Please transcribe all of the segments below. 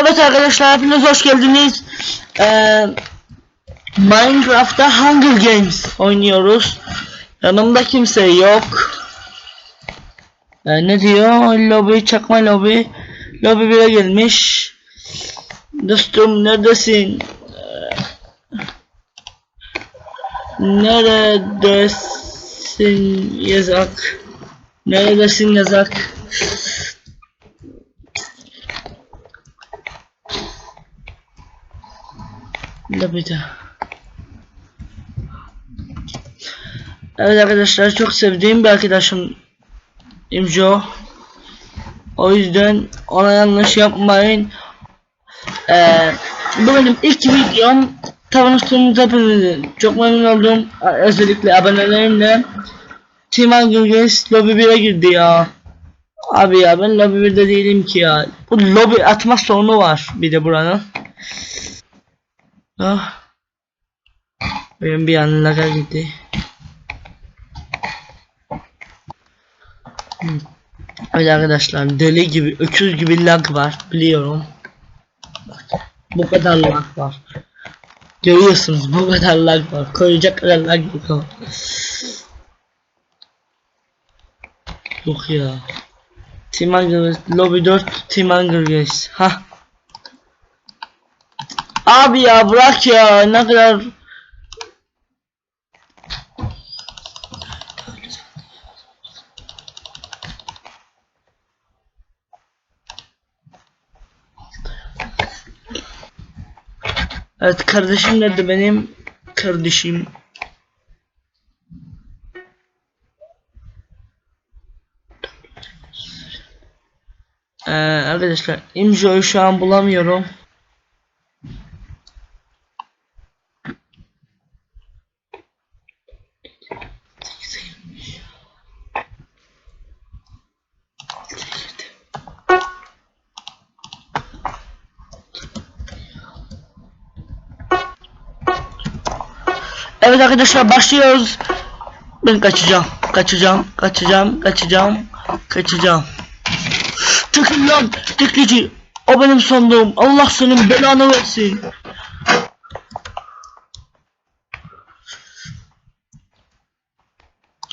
Evet arkadaşlar hepiniz hoş geldiniz. Ee, Minecraft'ta Hunger Games oynuyoruz. Yanımda kimse yok. Ee, ne diyor? Lobi çakma lobi. Lobi 1'e gelmiş. Dostum neredesin? Ee, Neredesin yazak? Neredesin yazak? Lobide. Evet arkadaşlar çok sevdiğim bir arkadaşım İmjo. O yüzden ona yanlış yapmayın. Ee, bu benim ilk videom. Tanıştığımız hepinizin çok memnun oldum. Özellikle abonelerimle. Team Hunger Games Lobby 1'e girdi ya. Abi ya ben Lobby 1'de değilim ki ya. Bu lobby atma sorunu var bir de buranın. Ah. Benim bir an gitti. Hmm. Evet arkadaşlar deli gibi öküz gibi lag var biliyorum. Bu kadar lag var. Görüyorsunuz bu kadar lag var. Koyacak kadar lag yok. Yok ya. Team Hunger Lobby 4 Team Hunger Games. Ha. Abi ya bırak ya ne kadar Evet kardeşim nerede benim? Kardeşim. Ee, arkadaşlar imzoyu şu an bulamıyorum Evet arkadaşlar başlıyoruz. Ben kaçacağım. Kaçacağım. Kaçacağım. Kaçacağım. Kaçacağım. Çekil lan. Teklici. O benim sandığım. Allah senin belanı versin.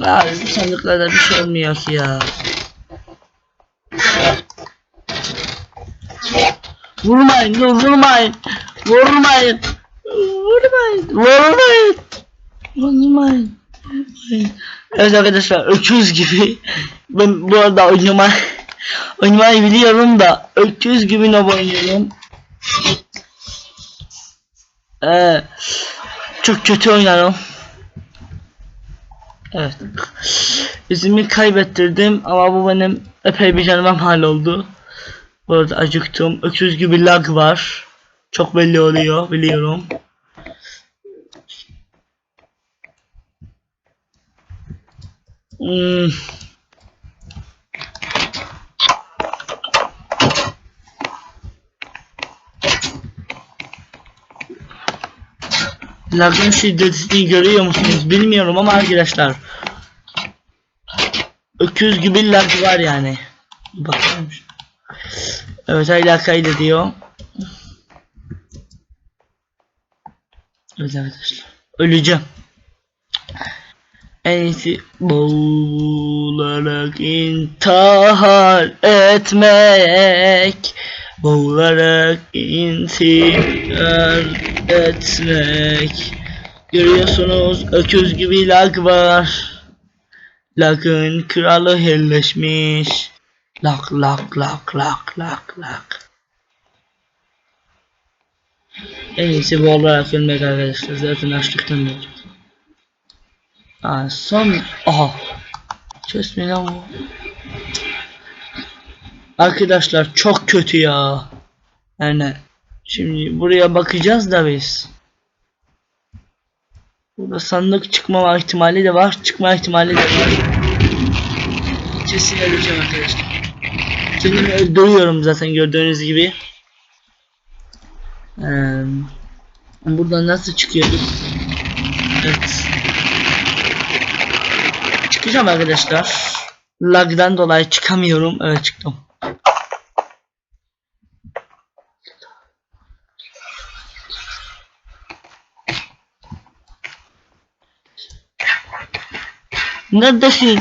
Abi bu sandıklarda bir şey olmuyor ki ya. Vurmayın, vurmayın. Vurmayın. Vurmayın. Vurmayın. Vurmayın. Evet arkadaşlar öküz gibi. Ben bu arada oynama oynamayı biliyorum da öküz gibi nob oynuyorum. Ee, çok kötü oynarım. Evet. Yüzümü kaybettirdim ama bu benim epey bir canıma mal oldu. Bu arada acıktım. Öküz gibi lag var. Çok belli oluyor biliyorum. Hmm. Lagın şiddetini görüyor musunuz? Bilmiyorum ama arkadaşlar. Öküz gibi lag var yani. Bakalım Evet hala kaydediyor. Evet arkadaşlar. Öleceğim En iyisi boğularak intihar etmek. Boğularak intihar etmek. Görüyorsunuz öküz gibi lag var. Lagın kralı helleşmiş. Lag lag lag lag lag lag. En iyisi boğularak ölmek arkadaşlar. Zaten açlıktan öleceğiz Aa, son aha. Kesme lan bu? Arkadaşlar çok kötü ya. Yani Şimdi buraya bakacağız da biz. Burada sandık çıkmama ihtimali de var Çıkma ihtimali de var. Kesin öleceğim arkadaşlar. Kendimi öldürüyorum zaten gördüğünüz gibi. Ee, Buradan nasıl çıkıyorduk Evet Çıkacağım arkadaşlar. Lag'dan dolayı çıkamıyorum. Evet çıktım. Neredesin?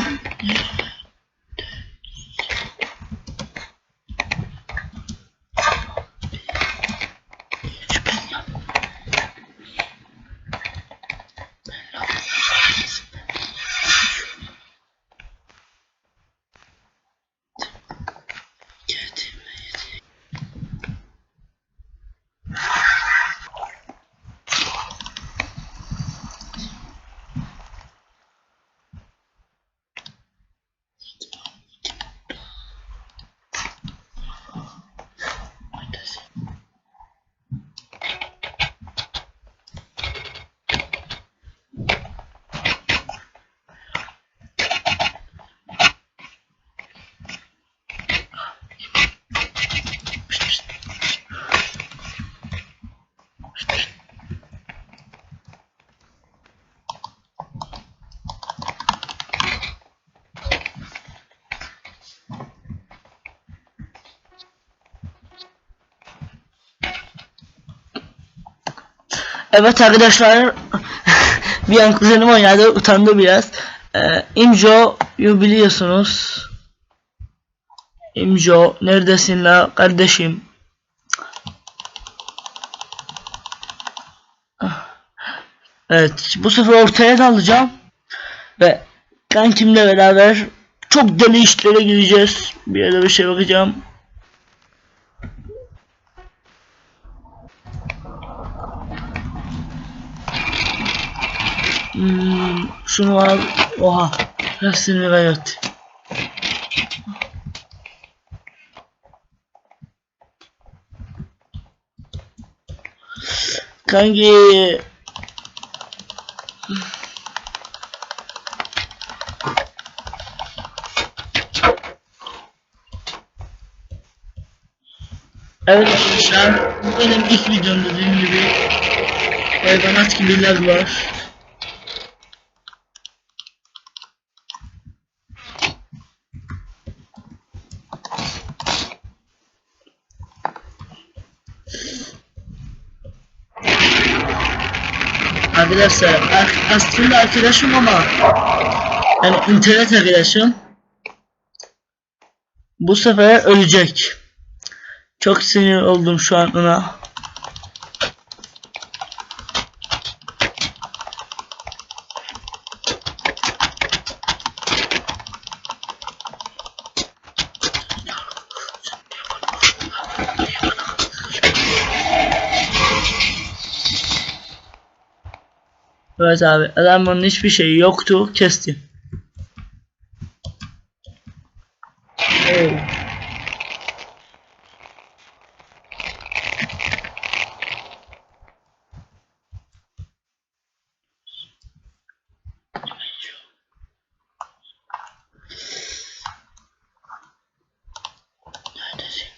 Evet arkadaşlar bir an kuzenim oynadı utandı biraz. Ee, Imjo'yu biliyorsunuz. Imjo neredesin la kardeşim? Evet bu sefer ortaya dalacağım. Ve kankimle beraber çok deli işlere gireceğiz. Bir yere bir şey bakacağım. Hmm, şunu al. Oha. Hepsini gayet. Kanki. Evet arkadaşlar, benim ilk videom dediğim gibi hayvanat gibi lag var. Arkadaşlar ar- aslında arkadaşım ama yani internet arkadaşım bu sefer ölecek. Çok sinir oldum şu an ona. Evet abi adamın hiçbir şeyi yoktu kesti. Oo. Neredesin?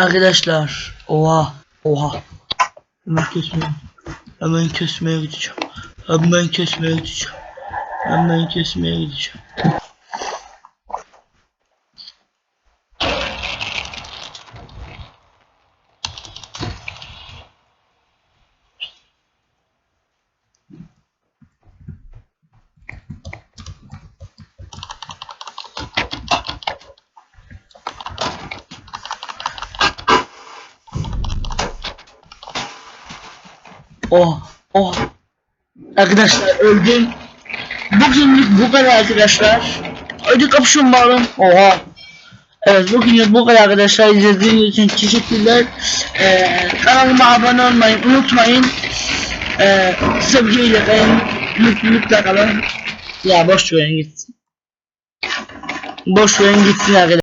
Arkadaşlar oha oha. Hemen kesmeye hemen kesmeye gideceğim. Hemen kesmeye gideceğim. Hemen kesmeye gideceğim Oh oh. Arkadaşlar öldüm. Bugünlük bu kadar arkadaşlar. Hadi kapışın bakalım. Oha. Evet bugünlük bu kadar arkadaşlar. İzlediğiniz için teşekkürler. Ee, Kanalıma abone olmayı unutmayın. Ee, Sevgiyle kalın Mutlulukla kalın. Ya boş verin gitsin. Boş verin gitsin arkadaşlar